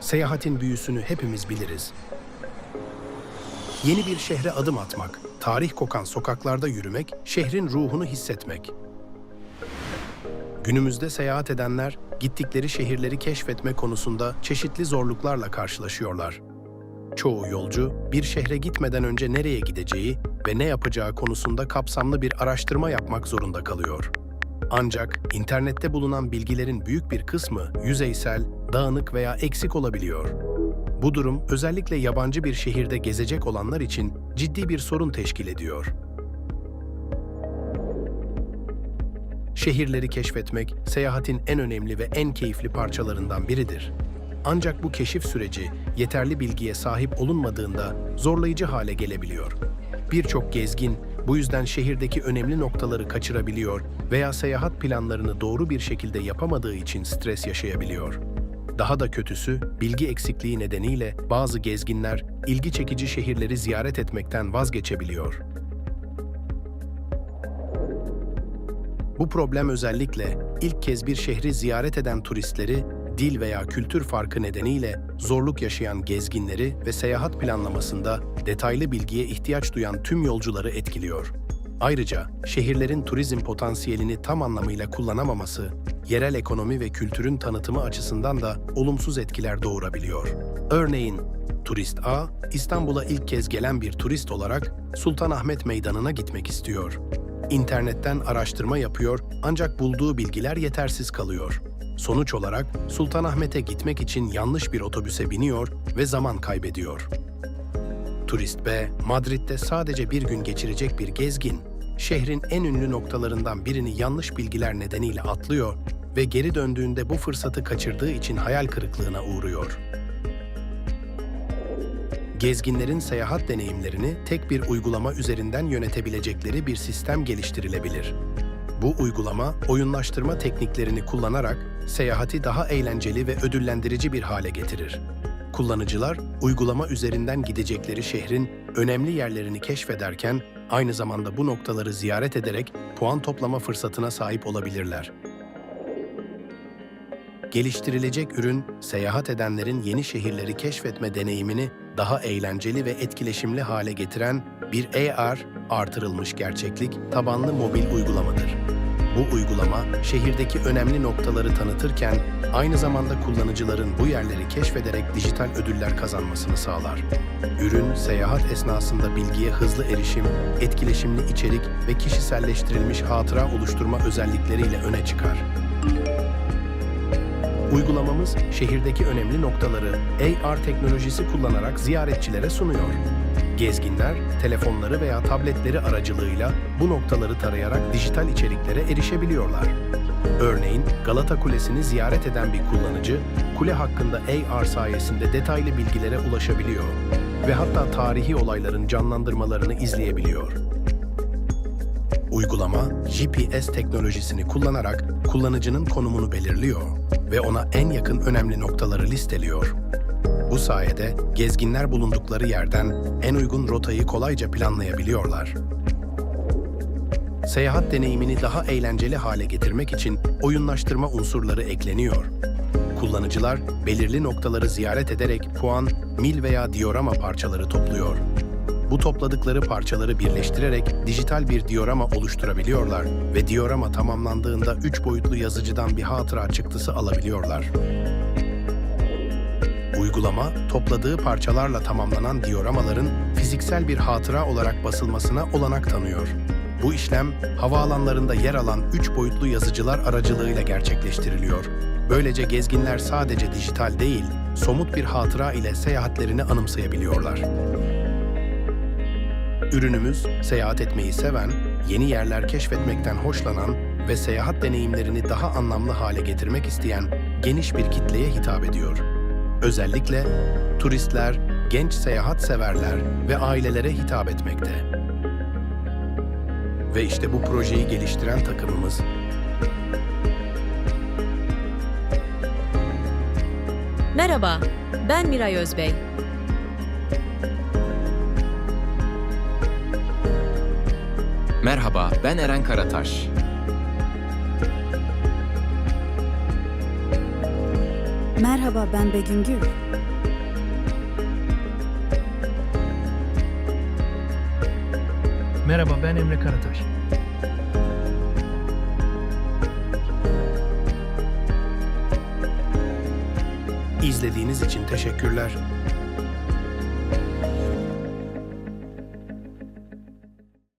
Seyahatin büyüsünü hepimiz biliriz. Yeni bir şehre adım atmak, tarih kokan sokaklarda yürümek, şehrin ruhunu hissetmek. Günümüzde seyahat edenler, gittikleri şehirleri keşfetme konusunda çeşitli zorluklarla karşılaşıyorlar. Çoğu yolcu, bir şehre gitmeden önce nereye gideceği ve ne yapacağı konusunda kapsamlı bir araştırma yapmak zorunda kalıyor. Ancak internette bulunan bilgilerin büyük bir kısmı yüzeysel, dağınık veya eksik olabiliyor. Bu durum özellikle yabancı bir şehirde gezecek olanlar için ciddi bir sorun teşkil ediyor. Şehirleri keşfetmek, seyahatin en önemli ve en keyifli parçalarından biridir. Ancak bu keşif süreci yeterli bilgiye sahip olunmadığında zorlayıcı hale gelebiliyor. Birçok gezgin bu yüzden şehirdeki önemli noktaları kaçırabiliyor veya seyahat planlarını doğru bir şekilde yapamadığı için stres yaşayabiliyor. Daha da kötüsü, bilgi eksikliği nedeniyle bazı gezginler ilgi çekici şehirleri ziyaret etmekten vazgeçebiliyor. Bu problem özellikle ilk kez bir şehri ziyaret eden turistleri, dil veya kültür farkı nedeniyle zorluk yaşayan gezginleri ve seyahat planlamasında detaylı bilgiye ihtiyaç duyan tüm yolcuları etkiliyor. Ayrıca şehirlerin turizm potansiyelini tam anlamıyla kullanamaması, yerel ekonomi ve kültürün tanıtımı açısından da olumsuz etkiler doğurabiliyor. Örneğin, turist A, İstanbul'a ilk kez gelen bir turist olarak Sultanahmet Meydanı'na gitmek istiyor. İnternetten araştırma yapıyor ancak bulduğu bilgiler yetersiz kalıyor. Sonuç olarak Sultanahmet'e gitmek için yanlış bir otobüse biniyor ve zaman kaybediyor. Turist B, Madrid'de sadece bir gün geçirecek bir gezgin, şehrin en ünlü noktalarından birini yanlış bilgiler nedeniyle atlıyor ve geri döndüğünde bu fırsatı kaçırdığı için hayal kırıklığına uğruyor. Gezginlerin seyahat deneyimlerini tek bir uygulama üzerinden yönetebilecekleri bir sistem geliştirilebilir. Bu uygulama, oyunlaştırma tekniklerini kullanarak seyahati daha eğlenceli ve ödüllendirici bir hale getirir. Kullanıcılar, uygulama üzerinden gidecekleri şehrin önemli yerlerini keşfederken, aynı zamanda bu noktaları ziyaret ederek puan toplama fırsatına sahip olabilirler. Geliştirilecek ürün, seyahat edenlerin yeni şehirleri keşfetme deneyimini daha eğlenceli ve etkileşimli hale getiren bir AR, artırılmış gerçeklik tabanlı mobil uygulamadır. Bu uygulama, şehirdeki önemli noktaları tanıtırken, aynı zamanda kullanıcıların bu yerleri keşfederek dijital ödüller kazanmasını sağlar. Ürün, seyahat esnasında bilgiye hızlı erişim, etkileşimli içerik ve kişiselleştirilmiş hatıra oluşturma özellikleriyle öne çıkar. Uygulamamız şehirdeki önemli noktaları AR teknolojisi kullanarak ziyaretçilere sunuyor. Gezginler, telefonları veya tabletleri aracılığıyla bu noktaları tarayarak dijital içeriklere erişebiliyorlar. Örneğin Galata Kulesi'ni ziyaret eden bir kullanıcı, kule hakkında AR sayesinde detaylı bilgilere ulaşabiliyor ve hatta tarihi olayların canlandırmalarını izleyebiliyor. Uygulama, GPS teknolojisini kullanarak kullanıcının konumunu belirliyor ve ona en yakın önemli noktaları listeliyor. Bu sayede gezginler bulundukları yerden en uygun rotayı kolayca planlayabiliyorlar. Seyahat deneyimini daha eğlenceli hale getirmek için oyunlaştırma unsurları ekleniyor. Kullanıcılar belirli noktaları ziyaret ederek puan, mil veya diorama parçaları topluyor. Bu topladıkları parçaları birleştirerek dijital bir diorama oluşturabiliyorlar ve diorama tamamlandığında üç boyutlu yazıcıdan bir hatıra çıktısı alabiliyorlar. Uygulama, topladığı parçalarla tamamlanan dioramaların fiziksel bir hatıra olarak basılmasına olanak tanıyor. Bu işlem, havaalanlarında yer alan üç boyutlu yazıcılar aracılığıyla gerçekleştiriliyor. Böylece gezginler sadece dijital değil, somut bir hatıra ile seyahatlerini anımsayabiliyorlar. Ürünümüz, seyahat etmeyi seven, yeni yerler keşfetmekten hoşlanan ve seyahat deneyimlerini daha anlamlı hale getirmek isteyen geniş bir kitleye hitap ediyor. Özellikle turistler, genç seyahat severler ve ailelere hitap etmekte. Ve işte bu projeyi geliştiren takımımız Merhaba, ben Miray Özbey. Merhaba, ben Eren Karataş. Merhaba ben Begüm Gül. Merhaba ben Emre Karataş. İzlediğiniz için teşekkürler.